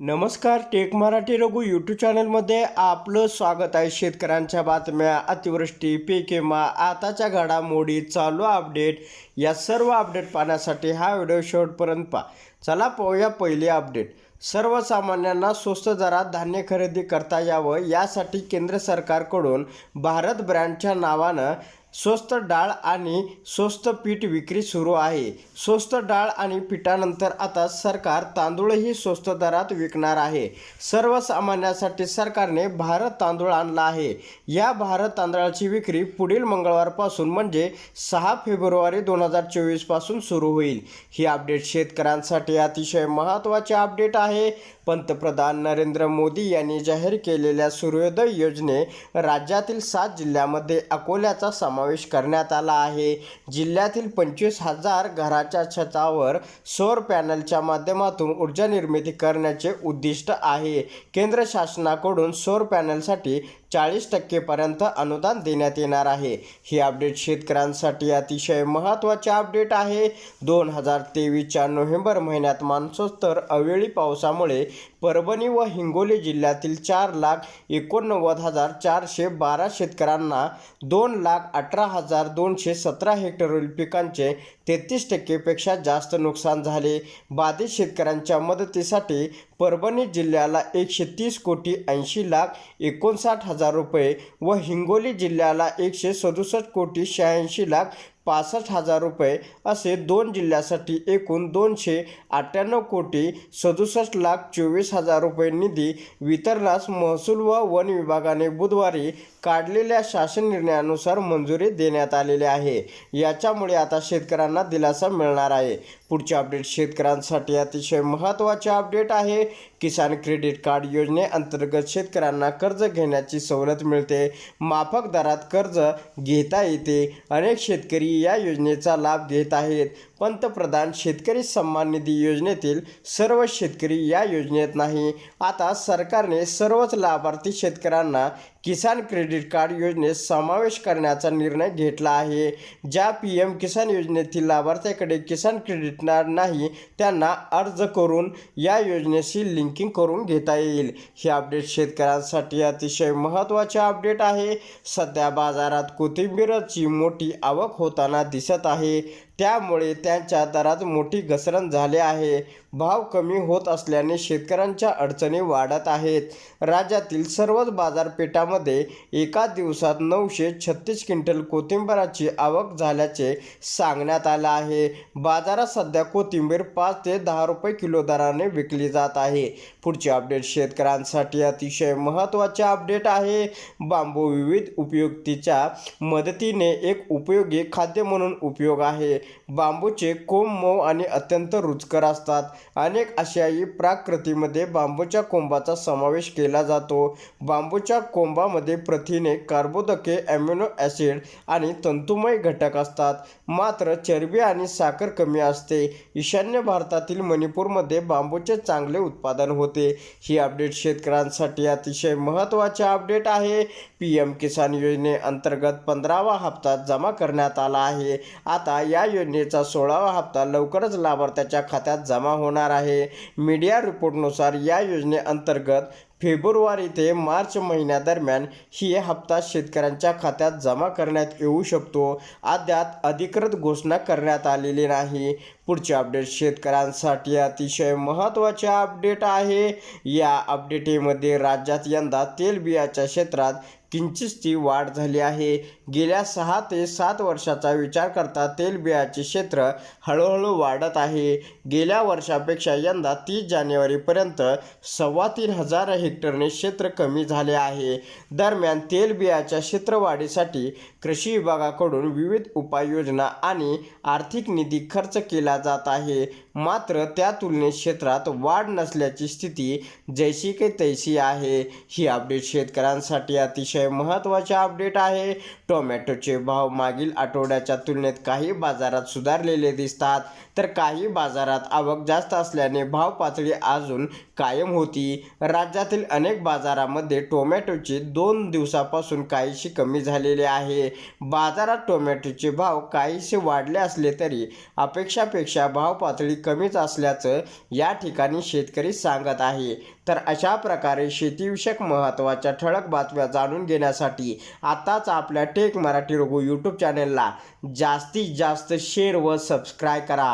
नमस्कार take Marathi Raghu YouTube चॅनलमध्ये आपलं स्वागत आहे. शेतकऱ्यांच्या बातम्या अतिवृष्टी पेकेमा आताच्या घडामोडी चालू अपडेट या सर्व अपडेट पाहण्यासाठी हा व्हिडिओ शेवटपर्यंत पहा. चला पाहूया पहिली अपडेट सर्वसामान्यांना स्वस्त दरात धान्य खरेदी करता यावं यासाठी केंद्र सरकारकडून भारत ब्रँडच्या नावानं स्वस्त डाळ आणि स्वस्त पीठ विक्री सुरू आहे. स्वस्त डाळ आणि पिठानंतर आता सरकार तांदूळही स्वस्त दरात विकणार आहे. सर्वसामान्यांसाठी सरकारने भारत तांदूळ आणला आहे. या भारत तांदळाची विक्री पुढील मंगळवारपासून म्हणजे सहा फेब्रुवारी दोन हजार चोवीसपासून सुरू होईल. ही अपडेट शेतकऱ्यांसाठी अतिशय महत्त्वाचे अपडेट आहे. पंतप्रधान नरेंद्र मोदी यांनी जाहीर केलेल्या सूर्योदय योजने राज्यातील सात जिल्ह्यामध्ये अकोल्याचा समावेश करण्यात आला आहे. जिल्ह्यातील पंचवीस हजार घराच्या छतावर सौर पॅनलच्या माध्यमातून ऊर्जा निर्मिती करण्याचे उद्दिष्ट आहे. केंद्र शासनाकडून सौर पॅनलसाठी चाळीस टक्केपर्यंत अनुदान देण्यात येणार आहे. ही अपडेट शेतकऱ्यांसाठी अतिशय महत्त्वाचे अपडेट आहे. दोन हजार तेवीसच्या नोव्हेंबर महिन्यात मान्सूनस्तर अवेळी पावसामुळे परभणी व हिंगोली जिल्ह्यातील चार लाख एकोणनव्वद हजार चारशे बारा शेतकऱ्यांना दोन लाख अठरा हजार दोनशे सतरा हेक्टरवरील पिकांचे तेहतीस टक्केपेक्षा जास्त नुकसान झाले. बाधित शेतकऱ्यांच्या मदतीसाठी परभणी जिल्ह्याला एकशे तीस कोटी ऐंशी लाख एकोणसाठ हजार रुपये व हिंगोली जिल्ह्याला एकशे सदुसष्ट कोटी शहाऐंशी लाख पासष्ट हजार रुपये असे दोन जिल्ह्यासाठी एकूण दोनशे अठ्ठ्याण्णव कोटी सदुसष्ट लाख चोवीस हजार रुपये निधी वितरणास महसूल व वन विभागाने बुधवारी काढलेल्या शासन निर्णयानुसार मंजुरी देण्यात आलेली आहे. याच्यामुळे आता शेतकऱ्यांना दिलासा मिळणार आहे. पुढचे अपडेट शेतकऱ्यांसाठी अतिशय महत्त्वाचे अपडेट आहे. किसान क्रेडिट कार्ड योजनेअंतर्गत शेतकऱ्यांना कर्ज घेण्याची सवलत मिळते. माफक दरात कर्ज घेता येते. अनेक शेतकरी या योजनेचा लाभ घेत आहेत. पंतप्रधान शेतकरी सन्मान निधी योजनेतील सर्व शेतकरी या योजनेत नाही. आता सरकारने सर्वच लाभार्थी शेतकऱ्यांना किसान क्रेडिट कार्ड योजनेत समावेश करण्याचा निर्णय घेतला आहे. ज्या पी एम किसान योजनेतील लाभार्थ्याकडे किसान क्रेडिट कार्ड नाही त्यांना अर्ज करून या योजनेशी लिंकिंग करून घेता येईल. हे अपडेट शेतकऱ्यांसाठी अतिशय महत्त्वाचे अपडेट आहे. सध्या बाजारात कोथिंबीरची मोठी आवक होताना दिसत आहे. त्यामुळे त्यांच्या दरात मोठी घसरण झाली आहे. भाव कमी होत असल्याने शेतकऱ्यांच्या अडचणी वाढत आहेत. राज्यातील सर्वच बाजारपेठामध्ये एका दिवसात नऊशे छत्तीस क्विंटल कोथिंबराची आवक झाल्याचे सांगण्यात आलं आहे. बाजारात सध्या कोथिंबीर पाच ते दहा रुपये किलो दराने विकली जात आहे. पुढचे अपडेट शेतकऱ्यांसाठी अतिशय महत्त्वाचे अपडेट आहे. बांबू विविध उपयुक्तीच्या मदतीने एक उपयोगी खाद्य म्हणून उपयोग आहे. बांबूचे कोंब मऊ आणि अत्यंत रुचकर असतात. अनेक आशियाई प्राकृतीमध्ये बांबूच्या कोंबाचा समावेश केला जातो. बांबूच्या कोंबामध्ये प्रथिने कार्बोदके ॲम्युनो ॲसिड आणि तंतुमय घटक असतात. मात्र चरबी आणि साखर कमी असते. ईशान्य भारतातील मणिपूरमध्ये बांबूचे चांगले उत्पादन होते. ही अपडेट शेतकऱ्यांसाठी अतिशय महत्त्वाचे अपडेट आहे. पी एम किसान योजनेअंतर्गत पंधरावा हप्ता जमा करण्यात आला आहे. आता या योजनेचा सोळावा हप्ता लवकरच लाभार्थ्याच्या खात्यात जमा होणार आहे. मीडिया रिपोर्टनुसार या योजनेअंतर्गत फेब्रुवारी ते मार्च महिन्यादरम्यान ही हप्ता शेतकऱ्यांच्या खात्यात जमा करण्यात येऊ शकतो. अद्याप अधिकृत घोषणा करण्यात आलेली नाही. पुढचे अपडेट शेतकऱ्यांसाठी अतिशय महत्त्वाचे अपडेट आहे. या अपडेटीमध्ये राज्यात यंदा तेलबियाच्या क्षेत्रात किंचितची वाढ झाली आहे. गेल्या सहा ते सात वर्षाचा विचार करता तेलबियाचे क्षेत्र हळूहळू वाढत आहे. गेल्या वर्षापेक्षा यंदा तीस जानेवारीपर्यंत सव्वा तीन हजार हेक्टरने क्षेत्र कमी झाले आहे. दरम्यान तेलबियाच्या क्षेत्रवाढीसाठी कृषी विभागाकडून विविध उपाययोजना आणि आर्थिक निधी खर्च केला जात आहे. मात्र त्या तुलनेत क्षेत्रात वाढ नसल्याची स्थिती जैशी काही तैशी आहे. ही अपडेट शेतकऱ्यांसाठी अतिशय महत्त्वाचे अपडेट आहे. टोमॅटोचे भाव मागील आठवड्याच्या तुलनेत काही बाजारात सुधारलेले दिसतात. तर काही बाजारात आवक जास्त असल्याने भाव पातळी अजून कायम होती. राज्यातील अनेक बाजारामध्ये टोमॅटोचे दोन दिवसापासून काहीशी कमी झालेले आहे. बाजारात टोमॅटोचे भाव काहीसे वाढले असले तरी अपेक्षापेक्षा भाव पातळी कमीच असल्याचं या ठिकाणी शेतकरी सांगत आहे. तर अशा प्रकारे शेतीविषयक महत्त्वाच्या ठळक बातम्या जाणून घेण्यासाठी आताच आपल्या टेक मराठी रघु यूट्यूब चॅनेलला जास्तीत जास्त शेअर व सबस्क्राईब करा.